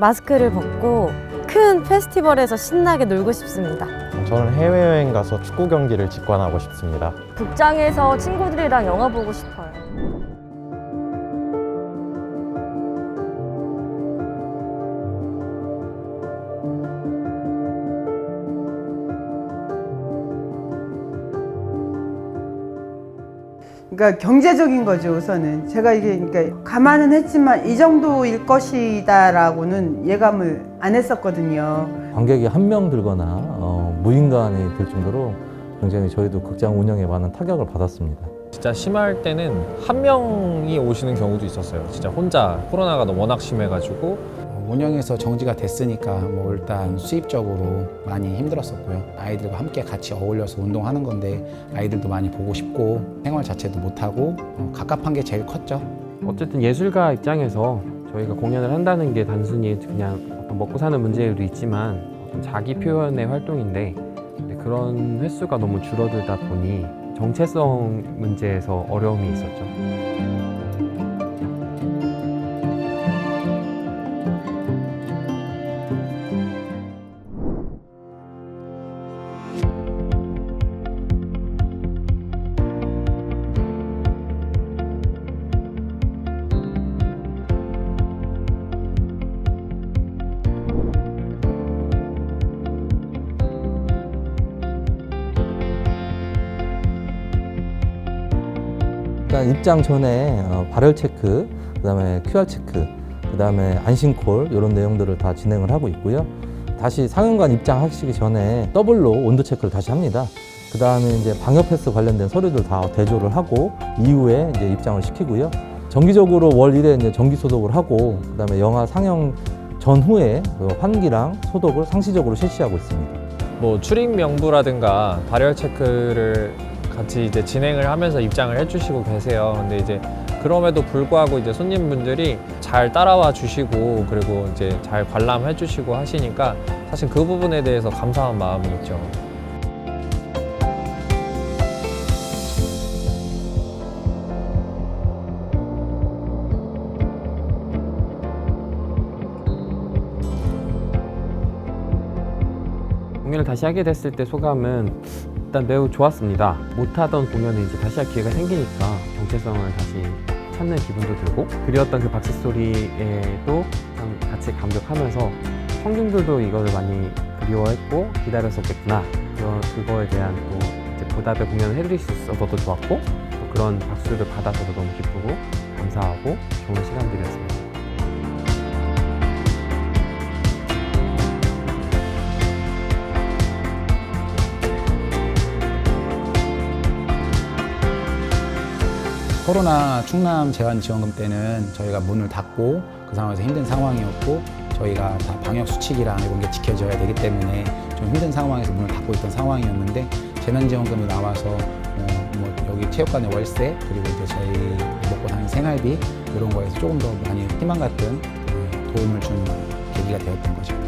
마스크를 벗고 큰 페스티벌에서 신나게 놀고 싶습니다. 저는 해외여행 가서 축구 경기를 직관하고 싶습니다. 극장에서 친구들이랑 영화 보고 싶어요. 그러니까 경제적인 거죠 우선은 제가 이게 그러니까 감안은 했지만 이 정도일 것이다라고는 예감을 안 했었거든요. 관객이 한 명 들거나 어, 무인간이 될 정도로 굉장히 저희도 극장 운영에 많은 타격을 받았습니다. 진짜 심할 때는 한 명이 오시는 경우도 있었어요. 진짜 혼자 코로나가 너무 워낙 심해가지고 어, 운영에서 정지가 됐으니까 뭐 일단 수입적으로 많이 힘들었었고요. 아이들과 함께 같이 어울려서 운동하는 건데 아이들도 많이 보고 싶고 생활 자체도 못하고 어, 갑갑한 게 제일 컸죠. 어쨌든 예술가 입장에서 저희가 공연을 한다는 게 단순히 그냥 먹고 사는 문제도 있지만 어떤 자기 표현의 활동인데 그런 횟수가 너무 줄어들다 보니 정체성 문제에서 어려움이 있었죠. 일단 입장 전에 어, 발열 체크, 그다음에 QR 체크, 그다음에 안심콜 이런 내용들을 다 진행을 하고 있고요. 다시 상영관 입장하시기 전에 더블로 온도 체크를 다시 합니다. 그 다음에 이제 방역 패스 관련된 서류들 다 대조를 하고 이후에 이제 입장을 시키고요. 정기적으로 월 1회 이제 정기 소독을 하고 그 다음에 영화 상영 전후에 그 환기랑 소독을 상시적으로 실시하고 있습니다. 뭐 출입 명부라든가 발열 체크를 같이 이제 진행을 하면서 입장을 해주시고 계세요. 근데 이제 그럼에도 불구하고 이제 손님분들이 잘 따라와 주시고 그리고 이제 잘 관람해 주시고 하시니까 사실 그 부분에 대해서 감사한 마음이 있죠. 공연을 다시 하게 됐을 때 소감은 일단 매우 좋았습니다. 못하던 공연을 이제 다시 할 기회가 생기니까 정체성을 다시 찾는 기분도 들고 그리웠던 그 박수 소리에도 참 같이 감격하면서 청중들도 이거를 많이 그리워했고 기다렸었겠구나 그런 그거에 대한 또 이제 보답의 공연을 해드릴 수 있어서 더 좋았고 또 그런 박수를 받아서도 너무 기쁘고 감사하고 좋은 시간들이었습니다. 코로나 충남 재난 지원금 때는 저희가 문을 닫고 그 상황에서 힘든 상황이었고 저희가 다 방역 수칙이랑 이런 게 지켜져야 되기 때문에 좀 힘든 상황에서 문을 닫고 있던 상황이었는데 재난지원금이 나와서 어, 뭐 여기 체육관의 월세 그리고 이제 저희 먹고 사는 생활비 이런 거에서 조금 더 많이 희망 같은 그 도움을 준 계기가 되었던 거죠.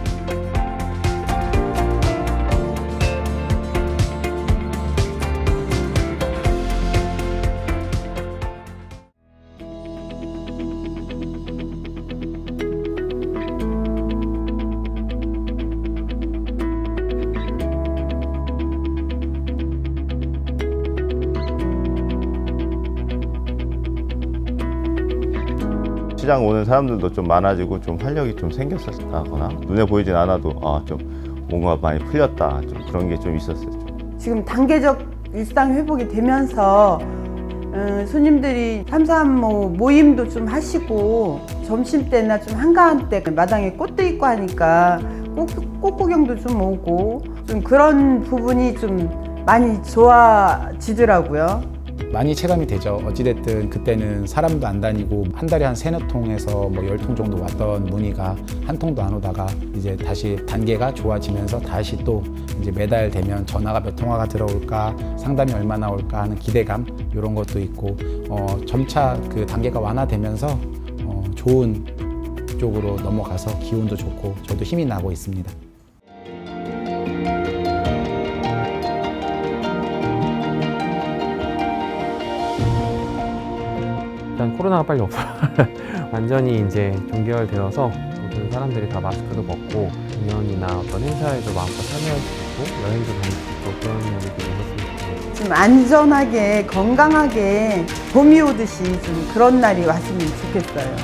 시장 오는 사람들도 좀 많아지고 좀 활력이 좀 생겼었다거나 눈에 보이진 않아도 아 좀 뭔가 많이 풀렸다 좀 그런 게 좀 있었어요. 좀. 지금 단계적 일상 회복이 되면서 어, 손님들이 삼삼모 모임도 좀 하시고 점심 때나 좀 한가한 때 마당에 꽃도 있고 하니까 꽃, 꽃 구경도 좀 오고 좀 그런 부분이 좀 많이 좋아지더라고요. 많이 체감이 되죠. 어찌됐든 그때는 사람도 안 다니고 한 달에 한 세네 통에서 뭐 열 통 정도 왔던 문의가 한 통도 안 오다가 이제 다시 단계가 좋아지면서 다시 또 이제 매달 되면 전화가 몇 통화가 들어올까 상담이 얼마나 올까 하는 기대감 이런 것도 있고 어, 점차 그 단계가 완화되면서 어, 좋은 쪽으로 넘어가서 기운도 좋고 저도 힘이 나고 있습니다. 코로나가 빨리 없어 완전히 이제 종결되어서 모든 사람들이 다 마스크도 벗고 공연이나 어떤 행사에도 마음껏 참여할 수 있고 여행도 다닐 수 있고 그런 일들이 좋겠습니다. 좀 안전하게 건강하게 봄이 오듯이 좀 그런 날이 왔으면 좋겠어요.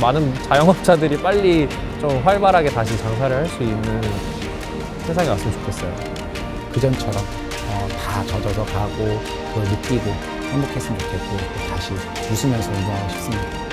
많은 자영업자들이 빨리 좀 활발하게 다시 장사를 할 수 있는 세상이 왔으면 좋겠어요. 그전처럼 어, 다 젖어서 가고 그걸 느끼고 행복했으면 좋겠고 다시 웃으면서 일하고 싶습니다.